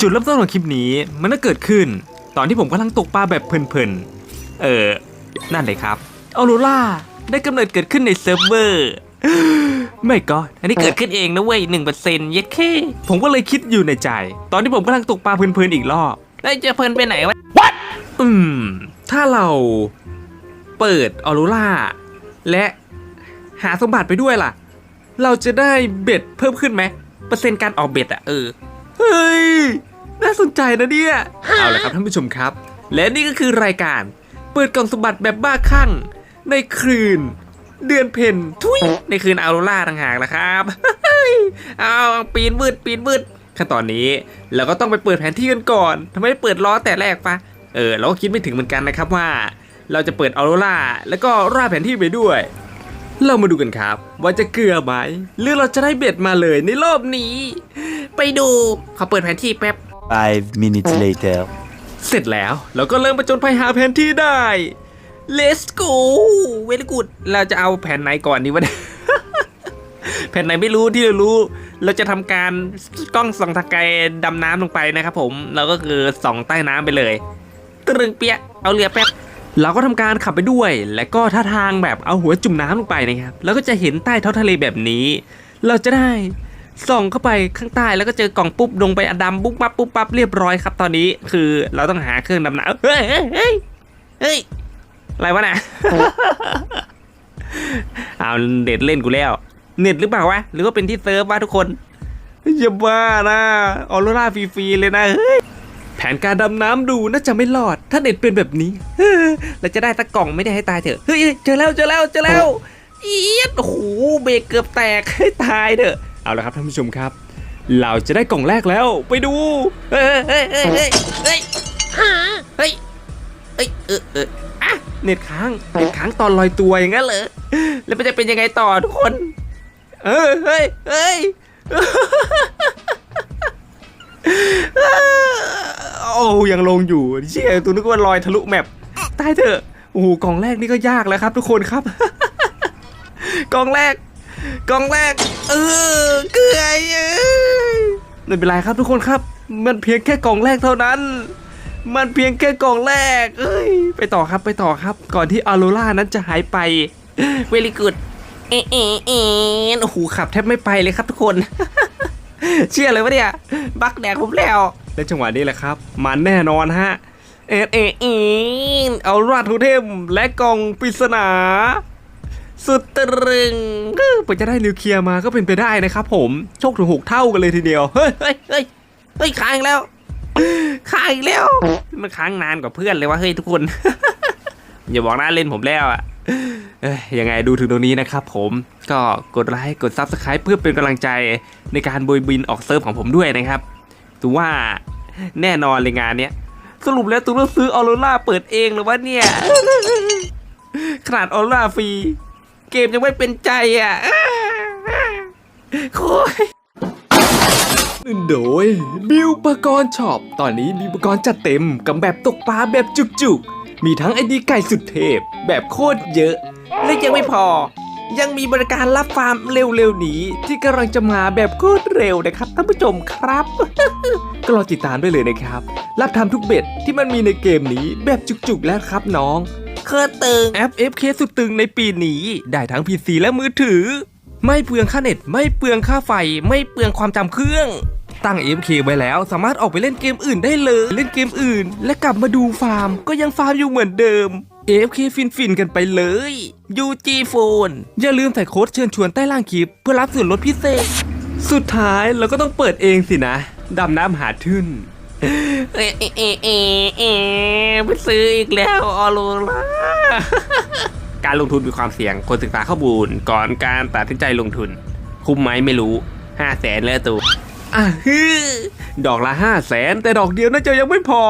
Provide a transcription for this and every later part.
จุดเริ่มต้นของคลิปนี้มันก็เกิดขึ้น ตอนที่ผมกำลังตกปลาแบบเพลินๆ เออ นั่นเลยครับออโรล่าได้กำเนิดเกิดขึ้นในเซิร์ฟเวอร์ไม่ก็อันนี้เกิดขึ้นเองนะเว้ยหนึ่งเปอร์เซ็นต์เย็ดแค่ผมก็เลยคิดอยู่ในใจ ตอนที่ผมกำลังตกปลาเพลินๆอีกรอบแล้วจะเพลินไปไหนวะอืม ถ้าเราเปิดออโรล่าและหาสมบัติไปด้วยล่ะ เราจะได้เบ็ดเพิ่มขึ้นไหมเปอร์เซ็นต์การออกเบ็ดอะเออ เฮ้ย น่าสนใจนะเนี่ย เอาละครับท่านผู้ชมครับ และนี่ก็คือรายการ เปิดกล่องสมบัติแบบบ้าคลั่ง ในคืน เดือนเพ็ญทุยในคืนออโรล่าต่างหากนะครับเอาปีนวืดปีนวืดขั้นตอนนี้เราก็ต้องไปเปิดแผนที่กันก่อนทำไมไม่เปิดล้อแต่แรกปะเออเราก็คิดไม่ถึงเหมือนกันนะครับว่า เราจะเปิดออโรล่าแล้วก็ร่าแผนที่ไปด้วย เรามาดูกันครับ ว่าจะเกลือไหมหรือเราจะได้เบ็ดมาเลยในรอบนี้ ไปดูเขาเปิดแผนที่แป๊บ Five minutes later. เสร็จแล้วเราก็เริ่มประจนภัยหาแผนที่ได้ Let's go เวลกูดเราจะเอาแผนไหนก่อนดีวะเนี่ยแผนไหนไม่รู้ที่เรารู้ เราจะทำการกล้องส่องทางไกลดำน้ำลงไปนะครับผม เราก็คือส่องใต้น้ำไปเลย ตรึงเปียเอาเรือแป๊บเราก็ทำการขับไปด้วย และก็ท่าทางแบบเอาหัวจุ่มน้ำลงไปนะครับ แล้วก็จะเห็นใต้ท้องทะเลแบบนี้ เราจะได้ ส่องเข้าไปข้างใต้แล้วก็เจอกล่องปุ๊บลงไปอดำปุ๊บปั๊บปุ๊บปั๊บเรียบร้อยครับ ตอนนี้คือเราต้องหาเครื่องดำน้ำเฮ้ยเฮ้ยเฮ้ยเฮ้ยอะไรวะน่ะเอาเด็ดเล่นกูแล้วเน็ตหรือเปล่าวะหรือว่าเป็นที่เซิร์ฟวะทุกคนอย่าบ้านะออโรราฟรีๆเลยนะเฮ้ยแผนการดำน้ำดูน่าจะไม่รอด ถ้าเน็ตเป็นแบบนี้เราจะได้ตะกล่องไม่ได้ให้ตายเถอะเฮ้ยเจอแล้วเจอแล้วเจอแล้วเอียดโอ้โหเบรกเกือบแตกให้ตายเถอะ เอาละครับท่านผู้ชมครับ เราจะได้กล่องแรกแล้วไปดูเฮ้ยเฮ้ยเฮ้ยเฮ้ยเฮ้ยเฮ้ยเฮ้ยเออเอออะเน็ตค้างเน็ตค้างตอนลอยตัวอย่างนั้นเหรอแล้วมันจะเป็นยังไงต่อทุกคน เออเฮ้ยเฮ้ยโอ้ยังลงอยู่เชี่ยตัวนึกว่าลอยทะลุแมปตายเถอะโอ้โหกล่องแรกนี่ก็ยากแล้วครับ ทุกคนครับ กล่องแรก กล่องแรก เออเกลือยไม่เป็นไรครับทุกคนครับ มันเพียงแค่กล่องแรกเท่านั้น มันเพียงแค่กล่องแรก เอ้ย ไปต่อครับไปต่อครับ ก่อนที่ออโรล่านั้นจะหายไปเวลิกูดเอเอเอโอ้โหขับแทบไม่ไปเลยครับทุกคน เชื่อเลยวะเนี่ย บักแดกผมแล้ว และจังหวะนี้แหละครับ มันแน่นอนฮะเอ็ดเอ็ดเอ็ดเอาราดโทเทมและกล่องปริศนา สุดตรึงเออเปิดจะได้นิวเคลียร์มาก็เป็นไปได้นะครับผมโชคถึงหกเท่ากันเลยทีเดียว เฮ้ยเฮ้ยเฮ้ยเฮ้ยค้างแล้วค้างอีกแล้ว มันค้างนานกว่าเพื่อนเลยวะเฮ้ยทุกคน อย่าบอกนะเล่นผมแล้วอะยังไงดูถึงตรงนี้นะครับผมก็กดไลค์กด Subscribe เพื่อเป็นกำลังใจในการบยบินออกเซิร์ฟของผมด้วยนะครับถือว่าแน่นอนเลยงานเนี้ยสรุปแล้วตูต้องซื้อออโรล่าเปิดเองหรือวะเนี่ย ขนาดออโรล่าฟรี เกมยังไม่เป็นใจอะโค้ยโดยบิวปกรณ์ช็อป ตอนนี้มีอุปกรณ์จัดเต็มกับแบบตกปลาแบบจุกๆ มีทั้งไอดีไก่สุดเทพ แบบโคตรเยอะ และยังไม่พอ ยังมีบริการรับฟาร์มเร็วๆนี้ ที่กำลังจะมาแบบโคตรเร็วนะครับท่านผู้ชมครับ ก็รอติดตามได้เลยนะครับ รับทำทุกเบ็ดที่มันมีในเกมนี้แบบจุกๆแล้วครับน้อง เคอตึงแอป FK สุดตึงในปีนี้ ได้ทั้ง PC และมือถือ ไม่เปลืองค่าเน็ต ไม่เปลืองค่าไฟ ไม่เปลืองความจำเครื่อง ตั้ง FK ไว้แล้วสามารถออกไปเล่นเกมอื่นได้เลย เล่นเกมอื่น และกลับมาดูฟาร์ม ก็ยังฟาร์มอยู่เหมือนเดิม AFK ฟินฟินๆกันไปเลย UG Phone อย่าลืมใส่โค้ดเชิญชวนใต้ล่างคลิป เพื่อรับส่วนลดพิเศษ สุดท้ายเราก็ต้องเปิดเองสินะ ดำน้ำหาทึ่น อะเอเอเอเอไปซื้ออีกแล้วออโรล่า การลงทุนมีความเสี่ยงควรศึกษาข้อมูลก่อนการตัดสินใจลงทุน คุ้มไหมไม่รู้ห้าแสนแล้วตูอะฮึดอกละห้าแสนแต่ดอกเดียวน่าจะยังไม่พอ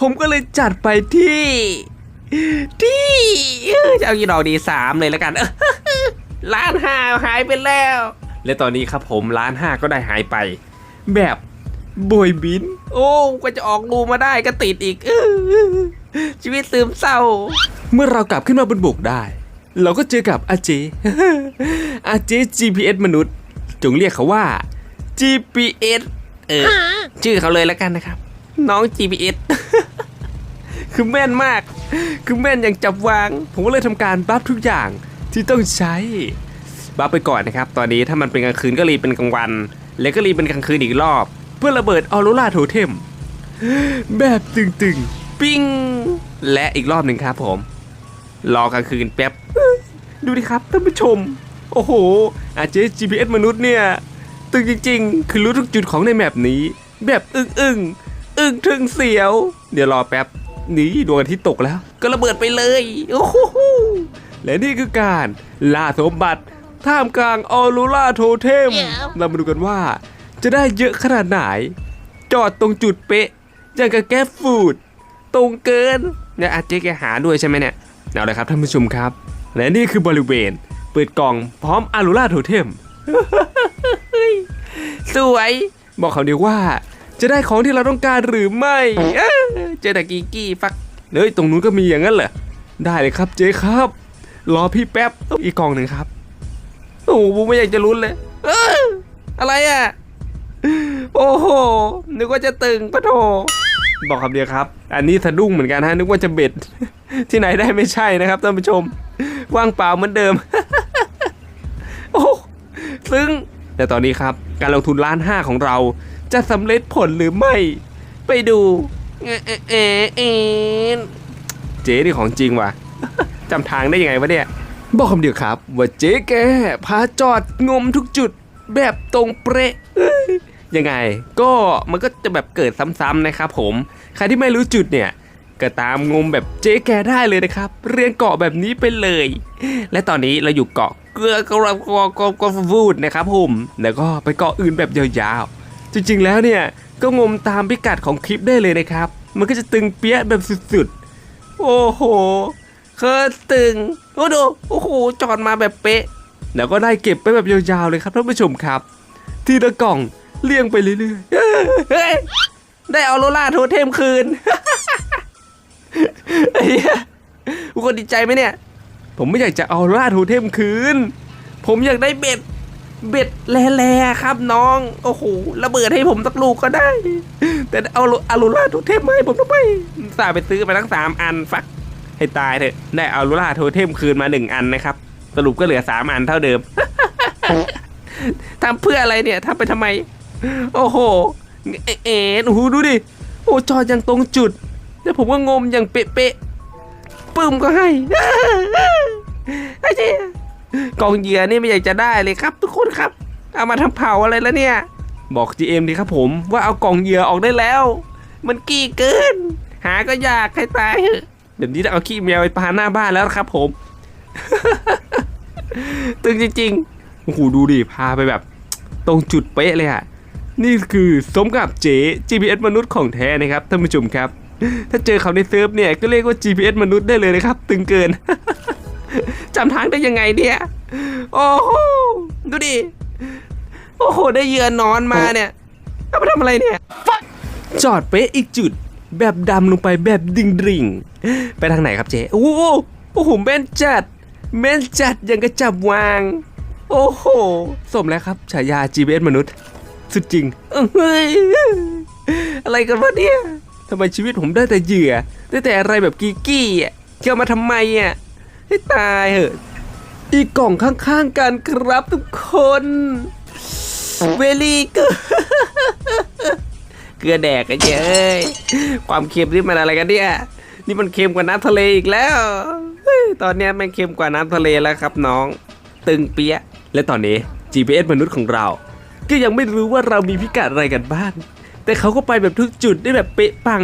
ผมก็เลยจัดไปที่ ที่จะเอากี่ดอกดีสามเลยแล้วกันล้านห้าหายไปแล้ว และตอนนี้ครับผมล้านห้าก็ได้หายไป แบบ โบยบิน โอ้ก็จะออกรูมาได้ก็ติดอีกอื้อชีวิตซึมเศร้า เมื่อเรากลับขึ้นมาบนบกได้ เราก็เจอกับอาเจ อาเจ GPS มนุษย์ จงเรียกเขาว่า GPS เออ ชื่อเขาเลยแล้วกันนะครับ น้อง GPS คือแม่นมาก คือแม่นอย่างจับวาง ผมก็เลยทำการบัฟทุกอย่างที่ต้องใช้ บัฟไปก่อนนะครับ ตอนนี้ถ้ามันเป็นกลางคืนก็รีบเป็นกลางวัน แล้วก็รีบเป็นกลางคืนอีกรอบ เพื่อระเบิดออโรราโทเทม แบบตึงๆ ปิ้ง และอีกรอบหนึ่งครับผม รอกลางคืนแป๊บ ดูดิครับท่านผู้ชม โอ้โห อาเจ GPS มนุษย์เนี่ย ตึงจริง ๆ คือรู้ทุกจุดของในแมปนี้ แบบอึ้งอึ้งๆอึ้งถึงเสียว เดี๋ยวรอแป๊บนี่ดวงอาทิตย์ตกแล้ว ก็ระเบิดไปเลย โอ้โหและนี่คือการล่าสมบัติท่ามกลางออรูราโทเทม เรามาดูกันว่า จะได้เยอะขนาดไหน จอดตรงจุดเป๊ะอย่างกับแก้ฟูด ตรงเกินเนี่ยอาเจ๊แกหาด้วยใช่ไหมเนี่ยเอาเลยครับท่านผู้ชมครับ และนี่คือบริเวณ เปิดกล่องพร้อมอารูราโทเทมสวย บอกเขาเดียวว่า จะได้ของที่เราต้องการหรือไม่เจอแต่กีกี้ฟักเฮ้ยตรงนู้นก็มีอย่างนั้นเหรอได้เลยครับเจ๊ครับ รอพี่แป๊บอีกกล่องหนึ่งครับ โอ้โหผมไม่อยากจะลุ้นเลยเอ้ออะไรอะ โอ้โห นึกว่าจะตึงปะโถบอกคำเดียวครับ อันนี้สะดุ้งเหมือนกันฮะ นึกว่าจะเบ็ด ที่ไหนได้ไม่ใช่นะครับท่านผู้ชม ว่างเปล่าเหมือนเดิม โอ้ซึ่งแต่ตอนนี้ครับ การลงทุนล้านห้าของเรา จะสำเร็จผลหรือไม่ ไปดู เอเอเอเจ๊นี่ของจริงว่ะจำทางได้ยังไงวะเนี่ย บอกคำเดียวครับ ว่าเจ๊แกพาจอดงมทุกจุดแบบตรงเป๊ะ ยังไง ก็มันก็จะแบบเกิดซ้ำๆนะครับผม ใครที่ไม่รู้จุดเนี่ยก็ตามงมแบบเจ๊แกได้เลยนะครับ เรียงเกาะแบบนี้ไปเลย และตอนนี้เราอยู่เกาะเกลือกระกกกวูดนะครับผมแล้วก็ไปเกาะอื่นแบบยาวๆ จริงๆแล้วเนี่ยก็งมตามพิกัดของคลิปได้เลยนะครับ มันก็จะตึงเปี้ยแบบสุดๆ โอ้โหเคยตึงโอ้ดูโอ้โหจอดมาแบบเป๊ะ แล้วก็ได้เก็บไปแบบยาวๆเลยครับท่านผู้ชมครับ ทีละกล่อง เลี่ยงไปเรื่อยๆเฮ้ยได้เอาโรล่าโทเทมคืนไอ้เหี้ยทุกคนดีใจไหมเนี่ย ผมไม่อยากจะเอาล่าโทเทมคืน ผมอยากได้เบ็ด เบ็ดแล่ๆครับน้อง โอ้โหระเบิดให้ผมสักลูกก็ได้ แต่เอาอารูล่าโทเทมมาให้ผมทำไมสาไปซื้อมาทั้งสามอันฟักให้ตายเถอะ ได้อารูล่าโทเทมคืนมาหนึ่งอันนะครับ สรุปก็เหลือสามอันเท่าเดิมทำเพื่ออะไรเนี่ยทำไปทำไม โอ้โหเอ๋เอ๋โอ้โหดูดิ โอ้จอดอย่างตรงจุด แล้วผมก็งมอย่างเป๊ะๆปึ้มก็ให้ไอ้เจ๊กองเหยื่อนี่ไม่อยากจะได้เลยครับ ทุกคนครับ เอามาทำเผาอะไรแล้วเนี่ย บอก GM ดีครับผมว่าเอากล่องเหยื่อออกได้แล้ว มันกี้เกิน หาก็ยากให้ตายเดี๋ยวนี้ต้องเอาขี้แมวไปปาหน้าบ้านแล้วครับ ผม ตึงจริงๆโอ้โหดูดิพาไปแบบ ตรงจุดเป๊ะเลยอะ นี่คือสมกับเจ GPS มนุษย์ของแท้นะครับท่านผู้ชมครับ ถ้าเจอเขาในเซิร์ฟเนี่ยก็เรียกว่า GPS มนุษย์ได้เลยนะครับ ตึงเกิน จำทางได้ยังไงเนี่ย โอ้โหดูดิ โอ้โห ได้เหยื่อนอนมาเนี่ยเอาไปทำอะไรเนี่ย จอดเป๊ะอีกจุด แบบดำลงไปแบบดิ่งดิ่งๆไปทางไหนครับเจ๊โอ้โหโอ้โหแม่นจัด แม่นจัดยังกระจับวาง โอ้โห สมแล้วครับฉายา GPS มนุษย์ สุดจริงเฮ้ยอะไรกันวะเนี่ยทำไมชีวิตผมได้แต่เหยื่อ ได้แต่อะไรแบบกีกี้อะเกี่ยวมาทำไมอะให้ตายเหอะอีกกล่องข้างๆกันครับทุกคนเวลี่เกอเกลือแดกกันเย้ยความเค็มนี่มันอะไรกันเนี่ยนี่มันเค็มกว่าน้ำทะเลอีกแล้วเฮ้ยตอนเนี้ยมันเค็มกว่าน้ำทะเลแล้วครับน้อง ตึงเปียะและตอนนี้ GPS มนุษย์ของเรา ก็ยังไม่รู้ว่าเรามีพิกัดอะไรกันบ้าง แต่เขาก็ไปแบบทุกจุดได้แบบเป๊ะปัง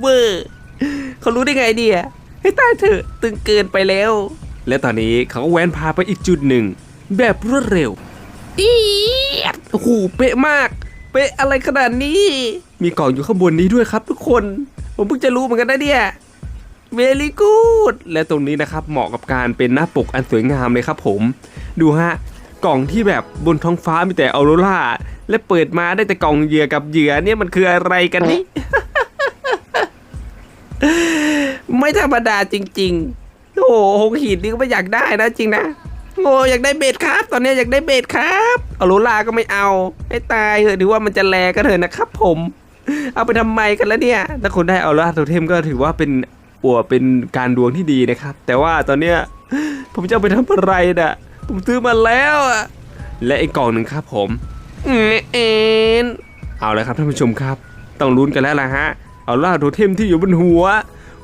เวอร์เขารู้ได้ไงเดียให้ตายเถอะตึงเกินไปแล้ว และตอนนี้เขาก็แว้นพาไปอีกจุดหนึ่ง แบบรวดเร็วอีดโอ้โหเป๊ะมาก เป๊ะอะไรขนาดนี้ มีกล่องอยู่ข้างบนนี้ด้วยครับทุกคน ผมเพิ่งจะรู้เหมือนกันนะเนี่ยเวลี่กูดและตรงนี้นะครับเหมาะกับการเป็นหน้าปกอันสวยงามเลยครับผม ดูฮะ กล่องที่แบบบนท้องฟ้ามีแต่ออโรราและเปิดมาได้แต่กล่องเหยื่อกับเหยื่อเนี่ยมันคืออะไรกันนี่ ไม่ธรรมดาจริง ๆ โอ้โหหกขีดนี่ก็ไม่อยากได้นะจริงนะโอ้อยากได้เบ็ดครับ ตอนนี้อยากได้เบ็ดครับออโรล่าก็ไม่เอาให้ตายเถอะถือว่ามันจะแลก็เถอะนะครับผม เอาไปทำไมกันแล้วเนี่ยถ้าคนได้ออโรล่าโทเทมก็ถือว่าเป็นอัวเป็นการดวงที่ดีนะครับ แต่ว่าตอนเนี้ยผมจะไปทำอะไรน่ะ ผมซื้อมาแล้วอะและอีกกล่องหนึ่งครับผมเอ็นเอาเลยครับท่านผู้ชมครับ ต้องลุ้นกันแล้วล่ะฮะออโรล่าโทเทมที่อยู่บนหัว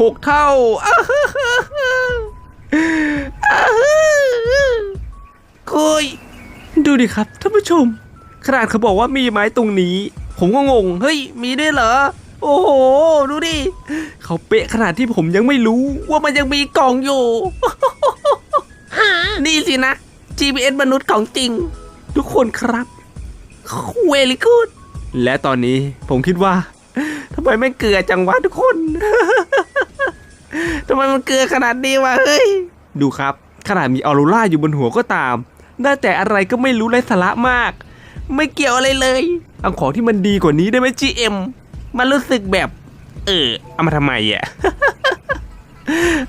หกเท่าอ้าวอ้าวคุยดูดิครับท่านผู้ชม ขนาดเขาบอกว่ามีไม้ตรงนี้ ผมก็งง เฮ้ย มีด้วยเหรอ โอ้โห ดูดิ เขาเป๊ะขนาดที่ผมยังไม่รู้ว่ามันยังมีกล่องอยู่ นี่สินะ GPS มนุษย์ของจริง ทุกคนครับเวลิกูดและตอนนี้ผมคิดว่าทำไมไม่เกลือจังวะทุกคน ทำไมมันเกลือขนาดนี้วะเฮ้ย ดูครับ ขนาดมีออโรราอยู่บนหัวก็ตาม ได้แต่อะไรก็ไม่รู้ไร้สาระมาก ไม่เกี่ยวอะไรเลยเอาของที่มันดีกว่านี้ได้ไหม GM มันรู้สึกแบบ เออ เอามาทำไมอะ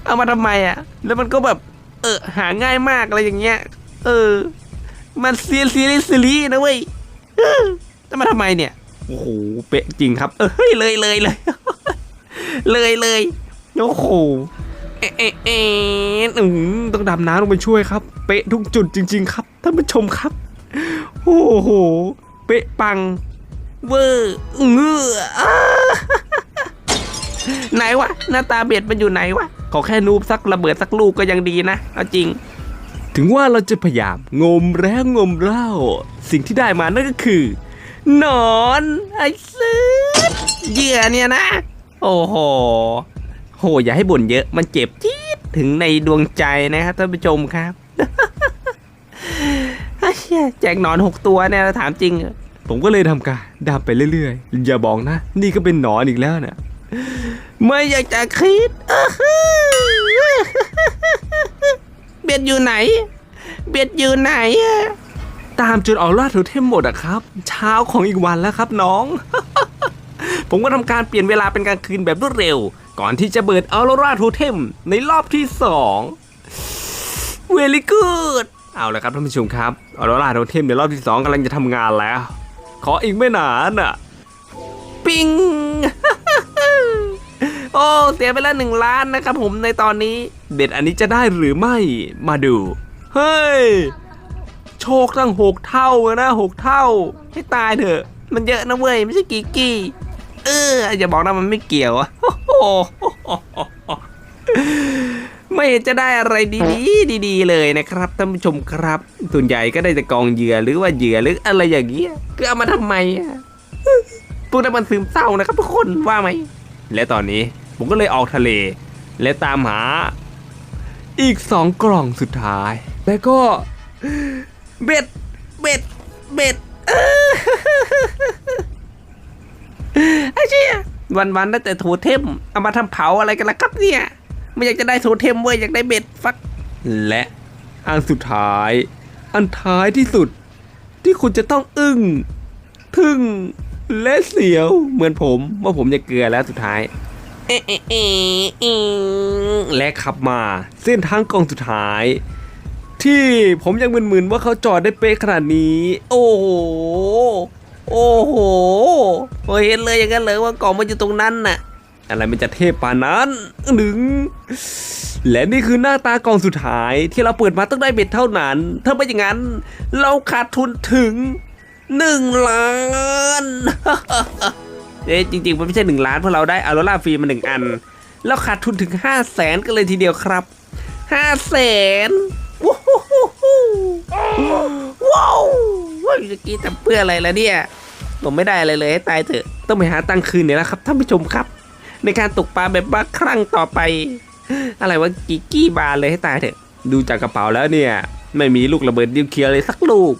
เอามาทำไมอะ แล้วมันก็แบบ เออ หาง่ายมากอะไรอย่างเงี้ย เออ มันเซียนซีรีส์ซีรีส์นะเว้ยเออจะมาทำไมเนี่ย โอ้โห เป๊ะจริงครับ เออเฮ้ยเลยเลยเลย เลยเลยโอ้โห เอะเอะเอะอืมต้องดำน้ำลงไปช่วยครับ เป๊ะทุกจุดจริง ๆ ครับ ท่านผู้ชมครับ โอ้โห เป๊ะปัง เวอร์เงืออ้าไหนวะ หน้าตาเบ็ดมันอยู่ไหนวะ ขอแค่นูบสักระเบิดสักลูกก็ยังดีนะ เอาจริง ถึงว่าเราจะพยายามงมแล้วงมเล่า สิ่งที่ได้มานั่นก็คือ หนอนไอ้ซื้อเหยื่อเนี่ยนะ โอ้โห โห อย่าให้บ่นเยอะมันเจ็บจี๊ดถึงในดวงใจนะครับท่านผู้ชมครับไอ้เหี้ยแจกหนอนหกตัวเนี่ยถามจริง ผมก็เลยทำการดำไปเรื่อยๆ อย่าบอกนะ นี่ก็เป็นหนอนอีกแล้วนะไม่อยากจะคิดอื้อหือ เบ็ดอยู่ไหน เบ็ดอยู่ไหนอะตามจนออร่าโทเทมหมดอะครับ เช้าของอีกวันแล้วครับน้อง ผมก็ทำการเปลี่ยนเวลาเป็นกลางคืนแบบรวดเร็ว ก่อนที่จะเบิดออโรราโทเทมในรอบที่สองเวลี่กูดเอาละครับท่านผู้ชมครับออโรราโทเทมในรอบที่สองกำลังจะทำงานแล้ว ขออีกไม่นานอะปิง โอ้เสียไปแล้วหนึ่งล้านนะครับผมในตอนนี้ เบ็ดอันนี้จะได้หรือไม่มาดู เฮ้ย โชคตั้งหกเท่าอะนะหกเท่า ให้ตายเถอะ มันเยอะนะเว้ย ไม่ใช่กี่กี่เอออย่าบอกนะมันไม่เกี่ยวอะไม่เห็นจะได้อะไรดีๆ ดีๆ เลยนะครับท่านผู้ชมครับส่วนใหญ่ก็ได้แต่กองเหยื่อหรือว่าเหยื่อหรืออะไรอย่างเงี้ยคือเอามาทำไมอะพวกนั้นมันซึมเศร้านะครับทุกคนว่าไหมและตอนนี้ ผมก็เลยออกทะเล และตามหา อีกสองกล่องสุดท้าย แล้วก็เบ็ดเบ็ดเบ็ดไอ้เชี่ยวันวันๆได้แต่โทเทมเอามาทำเผาอะไรกันล่ะครับเนี่ย ไม่อยากจะได้โทเทมเว้ยอยากได้เบ็ดฟัก และอันสุดท้าย อันท้ายที่สุด ที่คุณจะต้องอึ้งทึ่งและเสียวเหมือนผมว่าผมจะเกลือแล้วสุดท้าย และขับมาเส้นทางกองสุดท้าย ที่ผมยังมึนๆว่าเขาจอดได้เป๊ะขนาดนี้ โอ้โหโอ้โหเห็นเลยอย่างนั้นเลยว่ากล่องมันอยู่ตรงนั้นน่ะ อะไรมันจะเทพปานนั้นหนึ่งและนี่คือหน้าตากล่องสุดท้ายที่เราเปิดมาต้องได้เบ็ดเท่านั้น ถ้าไม่อย่างนั้น เราขาดทุนถึงหนึ่งล้าน เอ๊ะจริงๆ มันไม่ใช่หนึ่งล้านเพราะเราได้อาร r ล่าฟรีมาหนึ่งอัน แล้วขาดทุนถึงห้าแสนกันเลยทีเดียวครับห้าแสนว้าวว้าวว้าวจะกี้ทำเพื่ออะไรล่ะเนี่ยผมไม่ได้อะไรเลยให้ตายเถอะ ต้องไปหาตังค์คืนเนี่ยแล้วครับท่านผู้ชมครับ ในการตกปลาแบบบ้าคลั่งต่อไป อะไรวะกิกี้บาเลยให้ตายเถอะ ดูจากกระเป๋าแล้วเนี่ย ไม่มีลูกระเบิดนิวเคลียร์เลยสักลูก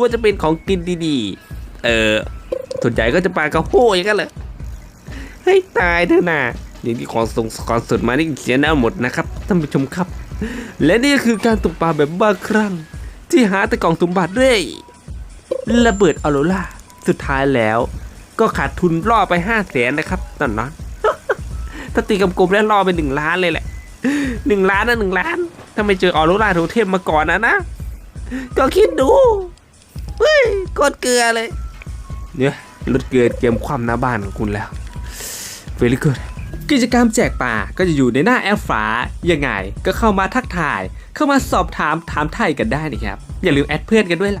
ว่าจะเป็นของกินดีๆ เออ ส่วนใหญ่ก็จะปลากระโห้อย่างนั้นเลยให้ตายเถอะนะอย่างที่ของส่งของสดมานี่เสียหน้าหมดนะครับท่านผู้ชมครับ และนี่คือการตกปลาแบบบ้าคลั่งที่หาแต่กล่องสมบัติด้วยระเบิดออโรล่าสุดท้ายแล้ว ก็ขาดทุนล่อไปห้าแสนนะครับตอนนั้นถ้าตีกลมแล้วล่อไปหนึ่งล้านเลยแหละหนึ่งล้านนะหนึ่งล้านถ้าไม่เจอออโรราโทเทมมาก่อนนะนะก็คิดดูเฮ้ยกดเกลือเลยเนี่ย รถเกลือเตรียมความหน้าบ้านของคุณแล้วเวลิเกิดกิจกรรมแจกปลาก็จะอยู่ในหน้าแอปฟ้ายังไง ก็เข้ามาทักทาย เข้ามาสอบถามถามไทยกันได้นะครับ อย่าลืมแอดเพื่อนกันด้วยล่ะ